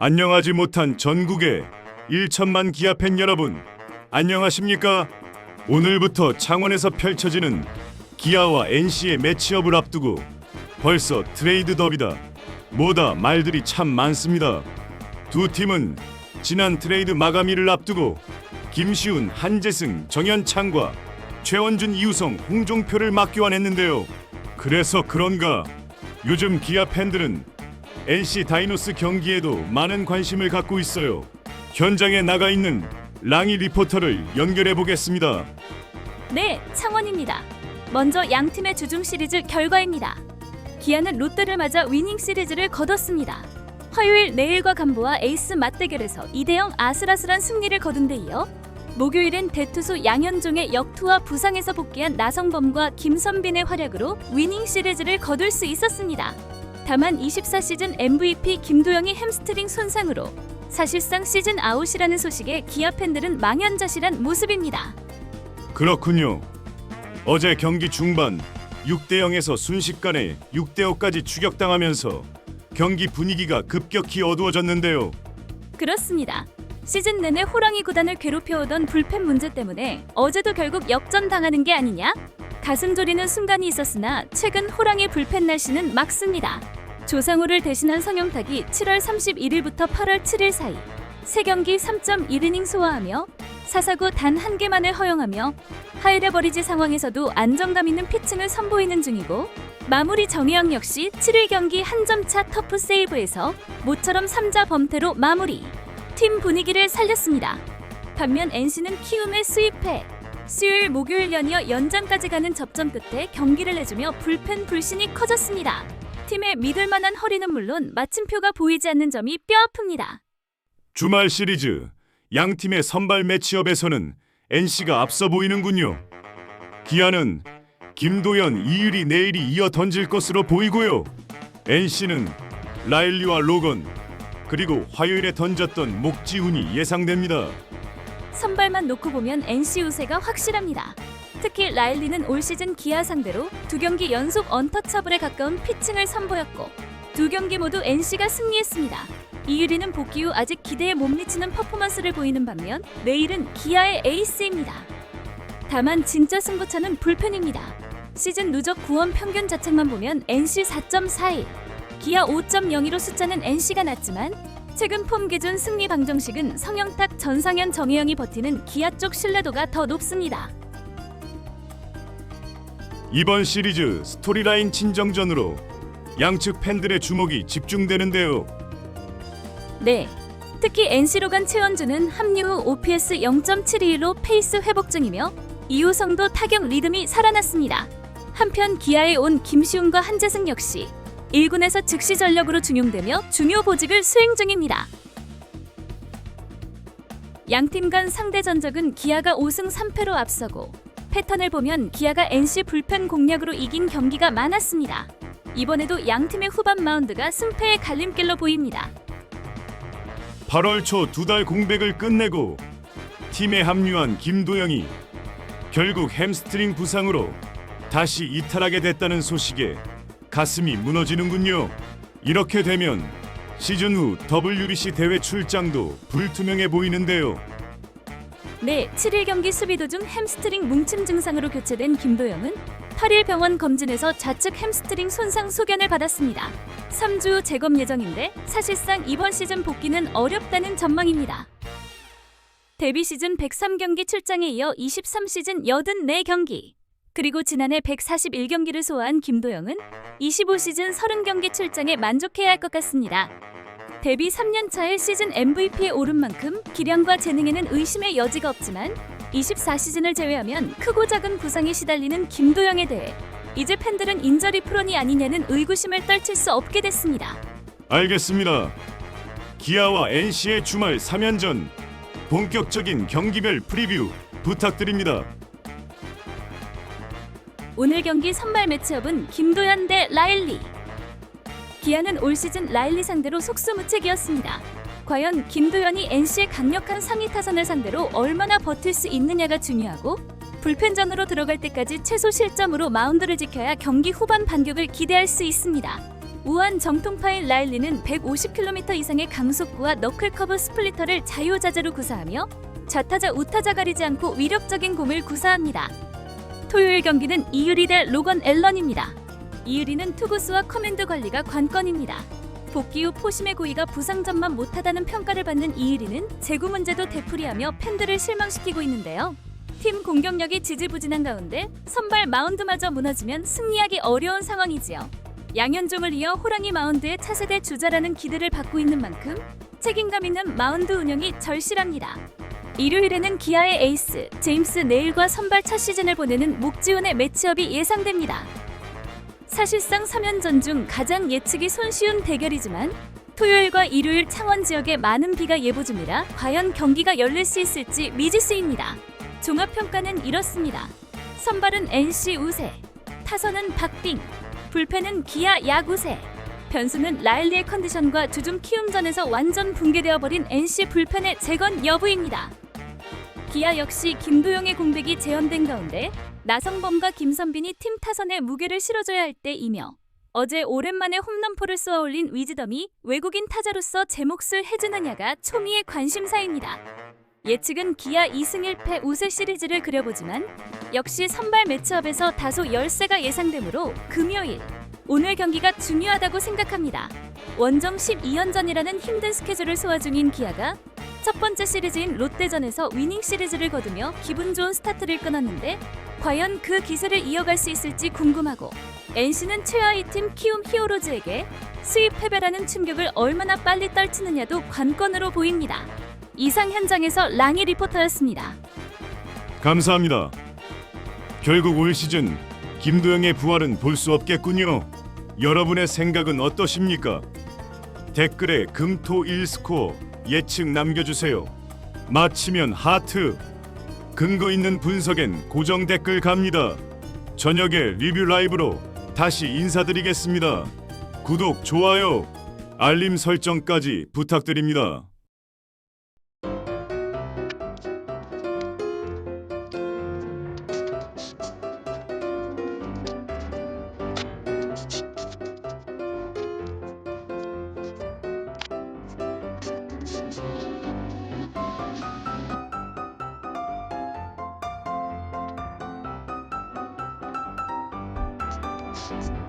안녕하지 못한 전국의 1천만 기아 팬 여러분, 안녕하십니까? 오늘부터 창원에서 펼쳐지는 기아와 NC의 매치업을 앞두고 벌써 트레이드 더비다. 뭐다 말들이 참 많습니다. 두 팀은 지난 트레이드 마감일을 앞두고 김시훈, 한재승, 정현창과 최원준, 이우성, 홍종표를 맞교환했는데요. 그래서 그런가 요즘 기아 팬들은 NC 다이노스 경기에도 많은 관심을 갖고 있어요. 현장에 나가 있는 랑이 리포터를 연결해 보겠습니다. 네, 창원입니다. 먼저 양 팀의 주중 시리즈 결과입니다. 기아는 롯데를 맞아 위닝 시리즈를 거뒀습니다. 화요일 내일과 간보와 에이스 맞대결에서 2대0 아슬아슬한 승리를 거둔 데 이어 목요일엔 대투수 양현종의 역투와 부상에서 복귀한 나성범과 김선빈의 활약으로 위닝 시리즈를 거둘 수 있었습니다. 다만 24시즌 MVP 김도영이 햄스트링 손상으로 사실상 시즌 아웃이라는 소식에 기아 팬들은 망연자실한 모습입니다. 그렇군요. 어제 경기 중반 6대 0에서 순식간에 6대 5까지 추격당하면서 경기 분위기가 급격히 어두워졌는데요. 그렇습니다. 시즌 내내 호랑이 구단을 괴롭혀오던 불펜 문제 때문에 어제도 결국 역전당하는 게 아니냐? 가슴 졸이는 순간이 있었으나 최근 호랑이 불펜 날씨는 막습니다. 조상우를 대신한 성영탁이 7월 31일부터 8월 7일 사이 3경기 3.1이닝 소화하며 사사구 단 한 개만을 허용하며 하이레 버리지 상황에서도 안정감 있는 피칭을 선보이는 중이고 마무리 정혜영 역시 7일 경기 한 점차 터프 세이브에서 모처럼 3자 범퇴로 마무리 팀 분위기를 살렸습니다. 반면 NC는 키움의 수입해 수요일 목요일 연이어 연장까지 가는 접전 끝에 경기를 내주며 불펜 불신이 커졌습니다. 팀의 믿을 만한 허리는 물론 마침표가 보이지 않는 점이 뼈아픕니다. 주말 시리즈 양 팀의 선발 매치업에서는 NC가 앞서 보이는군요. 기아는 김도현, 이유리, 내일이 이어 던질 것으로 보이고요. NC는 라일리와 로건 그리고 화요일에 던졌던 목지훈이 예상됩니다. 선발만 놓고 보면 NC 우세가 확실합니다. 특히 라일리는 올 시즌 기아 상대로 두 경기 연속 언터처블에 가까운 피칭을 선보였고 두 경기 모두 NC가 승리했습니다. 이유리는 복귀 후 아직 기대에 못 미치는 퍼포먼스를 보이는 반면 내일은 기아의 에이스입니다. 다만 진짜 승부차는 불펜입니다. 시즌 누적 구원 평균 자책만 보면 NC 4.41, 기아 5.02로 숫자는 NC가 낮지만 최근 폼 기준 승리 방정식은 성영탁, 전상현, 정혜영이 버티는 기아 쪽 신뢰도가 더 높습니다. 이번 시리즈 스토리라인 친정전으로 양측 팬들의 주목이 집중되는데요. 네. 특히 NC로 간 최원주는 합류 후 OPS 0.72로 페이스 회복 중이며 이우성도 타격 리듬이 살아났습니다. 한편 기아에 온 김시훈과 한재승 역시 1군에서 즉시 전력으로 중용되며 중요 보직을 수행 중입니다. 양팀 간 상대 전적은 기아가 5승 3패로 앞서고 패턴을 보면 기아가 NC 불펜 공략으로 이긴 경기가 많았습니다. 이번에도 양 팀의 후반 마운드가 승패의 갈림길로 보입니다. 8월 초 두 달 공백을 끝내고 팀에 합류한 김도영이 결국 햄스트링 부상으로 다시 이탈하게 됐다는 소식에 가슴이 무너지는군요. 이렇게 되면 시즌 후 WBC 대회 출장도 불투명해 보이는데요. 네, 7일 경기 수비 도중 햄스트링 뭉침 증상으로 교체된 김도영은 8일 병원 검진에서 좌측 햄스트링 손상 소견을 받았습니다. 3주 후 재검 예정인데 사실상 이번 시즌 복귀는 어렵다는 전망입니다. 데뷔 시즌 103경기 출장에 이어 23시즌 84경기 그리고 지난해 141경기를 소화한 김도영은 25시즌 30경기 출장에 만족해야 할 것 같습니다. 데뷔 3년 차에 시즌 MVP에 오른 만큼 기량과 재능에는 의심의 여지가 없지만 24시즌을 제외하면 크고 작은 부상에 시달리는 김도영에 대해 이제 팬들은 인저리 프론이 아니냐는 의구심을 떨칠 수 없게 됐습니다. 알겠습니다. 기아와 NC의 주말 3연전 본격적인 경기별 프리뷰 부탁드립니다. 오늘 경기 선발 매치업은 김도현 대 라일리. 기아는 올 시즌 라일리 상대로 속수무책이었습니다. 과연 김도현이 NC의 강력한 상위 타선을 상대로 얼마나 버틸 수 있느냐가 중요하고 불펜전으로 들어갈 때까지 최소 실점으로 마운드를 지켜야 경기 후반 반격을 기대할 수 있습니다. 우한 정통파인 라일리는 150km 이상의 강속구와 너클커브 스플리터를 자유자재로 구사하며 좌타자 우타자 가리지 않고 위력적인 공을 구사합니다. 토요일 경기는 이유리 대 로건 앨런입니다. 이유리는 투구수와 커맨드 관리가 관건입니다. 복귀 후 포심의 고의가 부상전만 못하다는 평가를 받는 이유리는 제구 문제도 되풀이하며 팬들을 실망시키고 있는데요. 팀 공격력이 지지부진한 가운데 선발 마운드마저 무너지면 승리하기 어려운 상황이지요. 양현종을 이어 호랑이 마운드의 차세대 주자라는 기대를 받고 있는 만큼 책임감 있는 마운드 운영이 절실합니다. 일요일에는 기아의 에이스 제임스 네일과 선발 첫 시즌을 보내는 목지훈의 매치업이 예상됩니다. 사실상 3연전 중 가장 예측이 손쉬운 대결이지만 토요일과 일요일 창원 지역에 많은 비가 예보 중이라 과연 경기가 열릴 수 있을지 미지수입니다. 종합 평가는 이렇습니다. 선발은 NC 우세, 타선은 박빙, 불펜은 기아 야구세, 변수는 라일리의 컨디션과 주중 키움전에서 완전 붕괴되어 버린 NC 불펜의 재건 여부입니다. 기아 역시 김도영의 공백이 재현된 가운데 나성범과 김선빈이 팀 타선에 무게를 실어줘야 할 때이며 어제 오랜만에 홈런포를 쏘아 올린 위즈덤이 외국인 타자로서 제 몫을 해주느냐가 초미의 관심사입니다. 예측은 기아 2승 1패 우세 시리즈를 그려보지만 역시 선발 매치업에서 다소 열세가 예상되므로 금요일 오늘 경기가 중요하다고 생각합니다. 원정 12연전이라는 힘든 스케줄을 소화 중인 기아가 첫 번째 시리즈인 롯데전에서 위닝 시리즈를 거두며 기분 좋은 스타트를 끊었는데 과연 그 기세를 이어갈 수 있을지 궁금하고 NC는 최하위 팀 키움 히어로즈에게 수입 패배라는 충격을 얼마나 빨리 떨치느냐도 관건으로 보입니다. 이상 현장에서 랑이 리포터였습니다. 감사합니다. 결국 올 시즌 김도영의 부활은 볼 수 없겠군요. 여러분의 생각은 어떠십니까? 댓글에 금토 1스코어 예측 남겨주세요. 마치면 하트. 근거 있는 분석엔 고정 댓글 갑니다. 저녁에 리뷰 라이브로 다시 인사드리겠습니다. 구독, 좋아요, 알림 설정까지 부탁드립니다. questions.